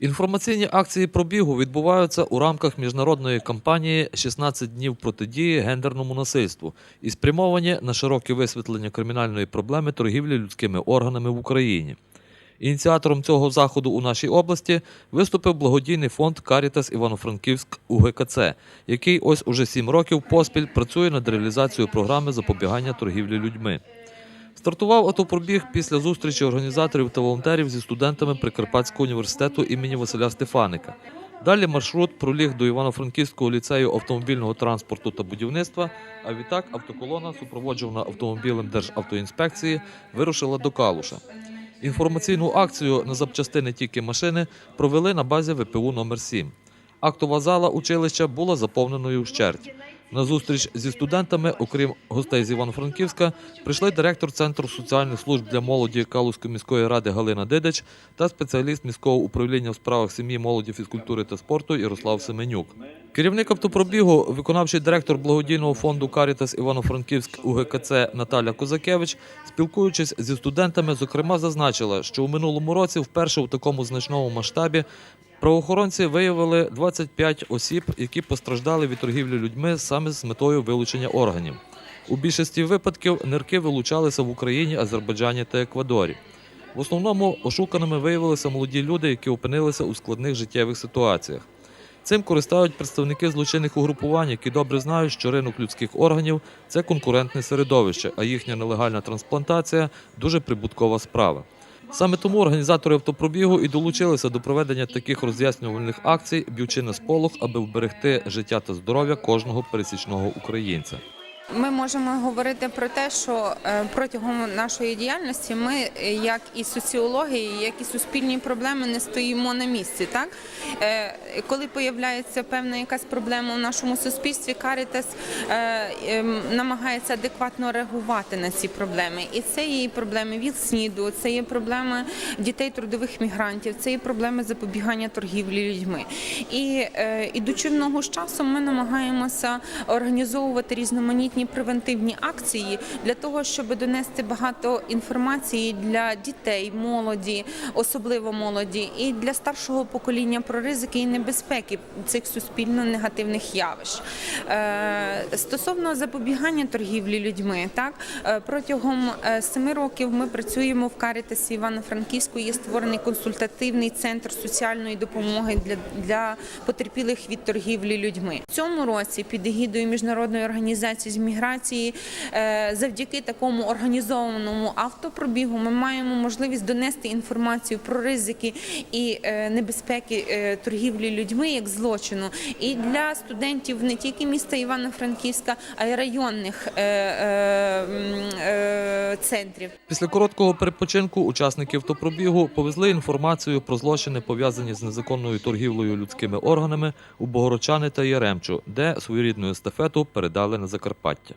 Інформаційні акції пробігу відбуваються у рамках міжнародної кампанії «16 днів протидії гендерному насильству і спрямовані на широке висвітлення кримінальної проблеми торгівлі людськими органами в Україні. Ініціатором цього заходу у нашій області виступив благодійний фонд Карітас Івано-Франківськ УГКЦ, який ось уже сім років поспіль працює над реалізацією програми запобігання торгівлі людьми. Стартував автопробіг після зустрічі організаторів та волонтерів зі студентами Прикарпатського університету імені Василя Стефаника. Далі маршрут проліг до Івано-Франківського ліцею автомобільного транспорту та будівництва. А відтак автоколона, супроводжувана автомобілем Державтоінспекції, вирушила до Калуша. Інформаційну акцію на запчастини тільки машини провели на базі ВПУ номер 7 Актова зала училища була заповненою вщерть. На зустріч зі студентами, окрім гостей з Івано-Франківська, прийшли директор Центру соціальних служб для молоді Калузької міської ради Галина Дидич та спеціаліст міського управління в справах сім'ї, молоді, фізкультури та спорту Ярослав Семенюк. Керівник автопробігу, виконавчий директор благодійного фонду Карітас Івано-Франківськ УГКЦ Наталя Козакевич, спілкуючись зі студентами, зокрема зазначила, що у минулому році вперше у такому значному масштабі Правоохоронці виявили 25 осіб, які постраждали від торгівлі людьми саме з метою вилучення органів. У більшості випадків нирки вилучалися в Україні, Азербайджані та Еквадорі. В основному ошуканими виявилися молоді люди, які опинилися у складних життєвих ситуаціях. Цим користають представники злочинних угрупувань, які добре знають, що ринок людських органів це конкурентне середовище, а їхня нелегальна трансплантація дуже прибуткова справа. Саме тому організатори автопробігу і долучилися до проведення таких роз'яснювальних акцій, б'ючи на сполох, аби вберегти життя та здоров'я кожного пересічного українця. Ми можемо говорити про те, що е, протягом нашої діяльності ми, е, як і соціологи, як і суспільні проблеми, не стоїмо на місці. Так Е, коли появляється певна якась проблема в нашому суспільстві, Карітас ем, намагається адекватно реагувати на ці проблеми. І це є і проблеми від СНІДу, це є проблеми дітей трудових мігрантів, це є проблеми запобігання торгівлі людьми. І ідучи в ногу з часом, ми намагаємося організовувати різноманітні превентивні акції для того, щоб донести багато інформації для дітей, молоді, особливо молоді, і для старшого покоління про ризики і небезпеки цих суспільно негативних явищ. Е, Стосовно запобігання торгівлі людьми, так е, протягом е, семи років ми працюємо в Карітасі Івано-Франківську. Є створений консультативний центр соціальної допомоги для, для потерпілих від торгівлі людьми. В цьому році під егідою міжнародної організації з міграції, е, завдяки такому організованому автопробігу, ми маємо можливість донести інформацію про ризики і е, небезпеки е, торгівлі людьми як злочину, і для студентів не тільки міста Івано-Франківська, а й районних центрів. Після короткого перепочинку учасники автопробігу повезли інформацію про злочини, пов'язані з незаконною торгівлею людськими органами у Богородчани та Яремчу, де своєрідну естафету передали на Закарпаття. Fatih.